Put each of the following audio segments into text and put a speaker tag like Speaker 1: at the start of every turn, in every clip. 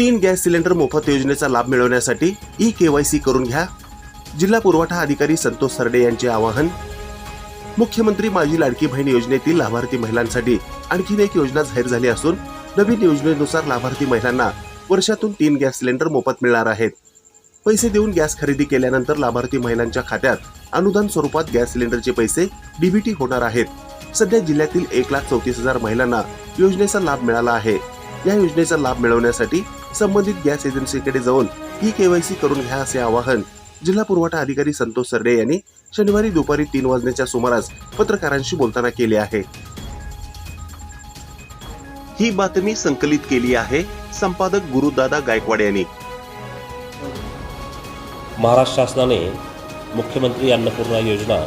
Speaker 1: तीन gas cylinder मोफत योजनेचा लाभ मिळवण्यासाठी ई केवायसी करून घ्या. जिल्हा पुरवठा अधिकारी संतोष सरडे यांचे आवाहन. मुख्यमंत्री माझी लाडकी बहीण योजनेतील लाभार्थी महिलांसाठी आणखीन एक योजना जाहीर झाली असून नवीन योजनेनुसार लाभार्थी महिलांना वर्षातून तीन गॅस सिलेंडर मोफत मिळणार आहेत. पैसे देऊन गॅस खरेदी केल्यानंतर लाभार्थी महिलांच्या खात्यात अनुदान स्वरूपात गॅस सिलेंडरचे पैसे डीबीटी होणार आहेत. सध्या जिल्ह्यातील एक लाख चौतीस हजार महिलांना योजनेचा लाभ मिळाला आहे. या योजनेचा लाभ मिळवण्यासाठी संबंधित गॅस एजन्सीकडे जाऊन ई केवायसी करून घ्या असे आवाहन जिल्हा पुरवठा अधिकारी संतोष सरडे यांनी शनिवारी दुपारी तीन वाजण्याच्या सुमारास पत्रकारांशी बोलताना केले आहे. ही बातमी संकलित केली आहे संपादक गुरुदादा गायकवाड यांनी.
Speaker 2: महाराष्ट्र शासनाने मुख्यमंत्री अन्नपूर्णा योजना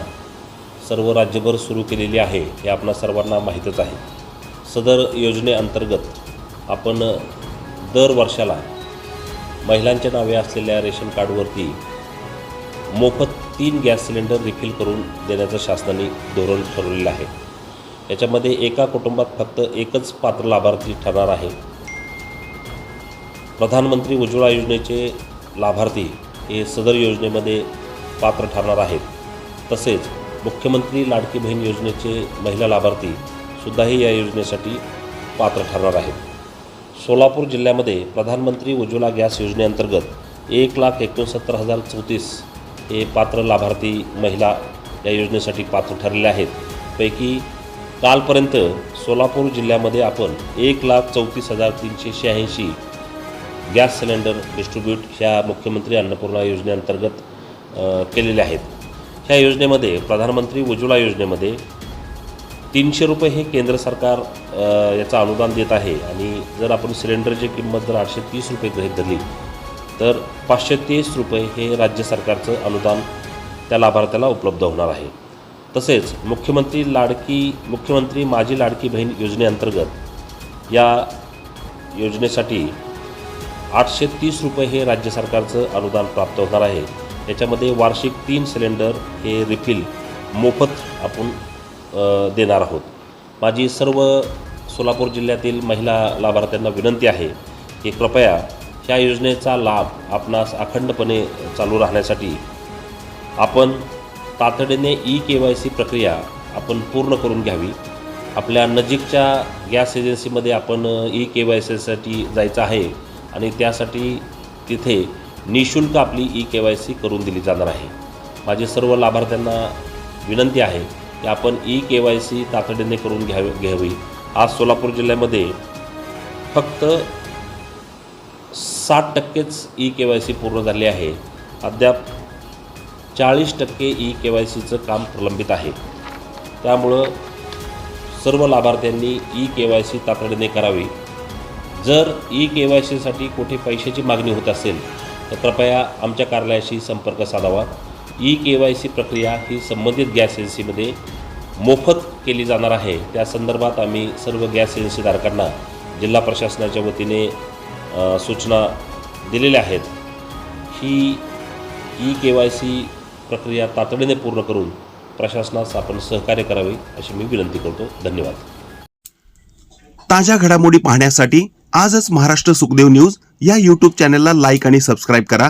Speaker 2: सर्व राज्यभर सुरू केलेली आहे हे आपणा सर्वांना माहीतच आहे. सदर योजनेअंतर्गत आपण दर वर्षाला महिलांच्या नावे असलेल्या रेशन कार्डवरती मोफत तीन गॅस सिलेंडर रिफिल करून देण्याचं शासनाने धोरण ठरवलेलं आहे. याच्यामध्ये एका कुटुंबात फक्त एकच पात्र लाभार्थी ठरणार आहे. प्रधानमंत्री उज्ज्वला योजनेचे लाभार्थी हे सदर योजनेमध्ये पात्र ठरणार आहेत. तसेच मुख्यमंत्री लाडकी बहीण योजनेचे महिला लाभार्थी सुद्धाही या योजनेसाठी पात्र ठरणार आहेत. सोलापूर जिल्ह्यामध्ये प्रधानमंत्री उज्ज्वला गॅस योजनेअंतर्गत एक लाख एकोणसत्तर हजार चौतीस हे पात्र लाभार्थी महिला या योजनेसाठी पात्र ठरलेल्या आहेत. पैकी कालपर्यंत सोलापूर जिल्ह्यामध्ये आपण एक लाख चौतीस हजार तीनशे शहाऐंशी गॅस सिलेंडर डिस्ट्रीब्यूट ह्या मुख्यमंत्री अन्नपूर्णा योजनेअंतर्गत केलेल्या आहेत. ह्या योजनेमध्ये प्रधानमंत्री उज्ज्वला योजनेमध्ये तीनशे रुपये हे केंद्र सरकार याचं अनुदान देत आहे. आणि जर आपण सिलेंडरची किंमत जर आठशे तीस रुपये गृहीत धरली तर पाचशे तीस रुपये हे राज्य सरकारचं अनुदान त्या लाभार्थ्याला उपलब्ध होणार आहे. तसेच मुख्यमंत्री लाडकी मुख्यमंत्री माझी लाडकी बहीण योजनेअंतर्गत या योजनेसाठी आठशे तीस रुपये हे राज्य सरकारचं अनुदान प्राप्त होणार आहे. याच्यामध्ये वार्षिक तीन सिलेंडर हे रिफिल मोफत आपण देणार आहोत. माझी सर्व सोलापूर जिल्ह्यातील महिला लाभार्थ्यांना विनंती आहे की कृपया ह्या योजनेचा लाभ आपणास अखंडपणे चालू राहण्यासाठी आपण तातडीने ई के वाय सी प्रक्रिया आपण पूर्ण करून घ्यावी. आपल्या नजीकच्या गॅस एजन्सीमध्ये आपण ई के वाय सीसाठी जायचं आहे आणि त्यासाठी तिथे निशुल्क आपली ई के वाय सी करून दिली जाणार आहे. माझी सर्व लाभार्थ्यांना विनंती आहे की आपण ई के वाय सी तातडीने करून घ्यावी घ्यावी. आज सोलापूर जिल्ह्यामध्ये फक्त साठ टक्केच ई के वाय सी पूर्ण झाली आहे. अद्याप चाळीस टक्के ई के वाय सीचं काम प्रलंबित आहे. त्यामुळं सर्व लाभार्थ्यांनी ई के वाय सी तातडीने करावी. जर ई के वाय सीसाठी कुठे पैशाची मागणी होत असेल तर कृपया आमच्या कार्यालयाशी संपर्क साधावा. ई के वाय सी प्रक्रिया ही संबंधित गॅस एजन्सीमध्ये मोफत केली जाणार आहे. त्या संदर्भात आम्ही सर्व गॅस एजन्सीधारकांना जिल्हा प्रशासनाच्या वतीने सूचना दिलेल्या आहेत. ही ई के वाय सी प्रक्रिया तातडीने पूर्ण करून प्रशासनास आपण सहकार्य करावे अशी मी विनंती करतो. धन्यवाद.
Speaker 1: ताज्या घडामोडी पाहण्यासाठी आजच महाराष्ट्र सुखदेव न्यूज या यूट्यूब चॅनलला लाईक आणि सबस्क्राईब करा.